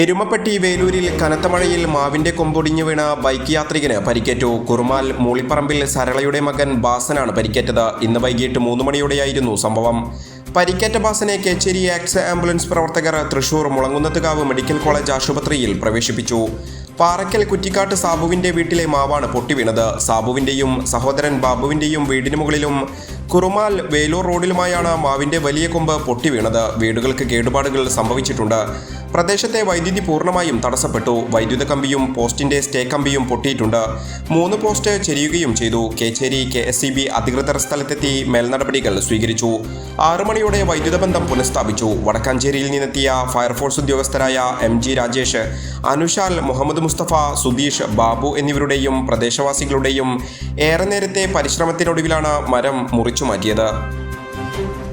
എരുമപ്പെട്ടി വേലൂരിൽ കനത്ത മഴയിൽ മാവിന്റെ കൊമ്പൊടിഞ്ഞു വീണ ബൈക്ക് യാത്രികന് പരിക്കേറ്റു. കുറുമാൽ മൂളിപ്പറമ്പിൽ സരളയുടെ മകൻ ബാസനാണ് പരിക്കേറ്റത്. ഇന്ന് വൈകിട്ട് മൂന്ന് മണിയോടെയായിരുന്നു സംഭവം. പരിക്കേറ്റ ബാസനെ കേച്ചേരി ആക്സ് ആംബുലൻസ് പ്രവർത്തകർ തൃശൂർ മുളങ്കുന്നത്തുകാവ് മെഡിക്കൽ കോളേജ് ആശുപത്രിയിൽ പ്രവേശിപ്പിച്ചു. പാറയ്ക്കൽ കുറ്റിക്കാട്ട് സാബുവിന്റെ വീട്ടിലെ മാവാണ് പൊട്ടിവീണത്. സാബുവിന്റെയും സഹോദരൻ ബാബുവിന്റെയും വീടിന് മുകളിലും കുറുമാൽ വേലൂർ റോഡിലുമായാണ് മാവിന്റെ വലിയ കൊമ്പ് പൊട്ടി വീണത്. വീടുകൾക്ക് കേടുപാടുകൾ സംഭവിച്ചിട്ടുണ്ട്. പ്രദേശത്തെ വൈദ്യുതി പൂർണമായും തടസ്സപ്പെട്ടു. വൈദ്യുത കമ്പിയും പോസ്റ്റിന്റെ സ്റ്റേ കമ്പിയും പൊട്ടിയിട്ടുണ്ട്. മൂന്ന് പോസ്റ്റ് ചെരിയുകയും ചെയ്തു. Kechery K S E B അധികൃതർ സ്ഥലത്തെത്തി മേൽനടപടികൾ സ്വീകരിച്ചു. ആറു മണിയോടെ വൈദ്യുത ബന്ധം പുനഃസ്ഥാപിച്ചു. വടക്കാഞ്ചേരിയിൽ നിന്നെത്തിയ ഫയർഫോഴ്സ് ഉദ്യോഗസ്ഥരായ എം ജി രാജേഷ് അനുഷാൽ മുഹമ്മദ് മുസ്തഫ സുധീഷ് ബാബു എന്നിവരുടെയും പ്രദേശവാസികളുടെയും ഏറെ നേരത്തെ പരിശ്രമത്തിനൊടുവിലാണ് മരം മുറിച്ചു 去买碟的。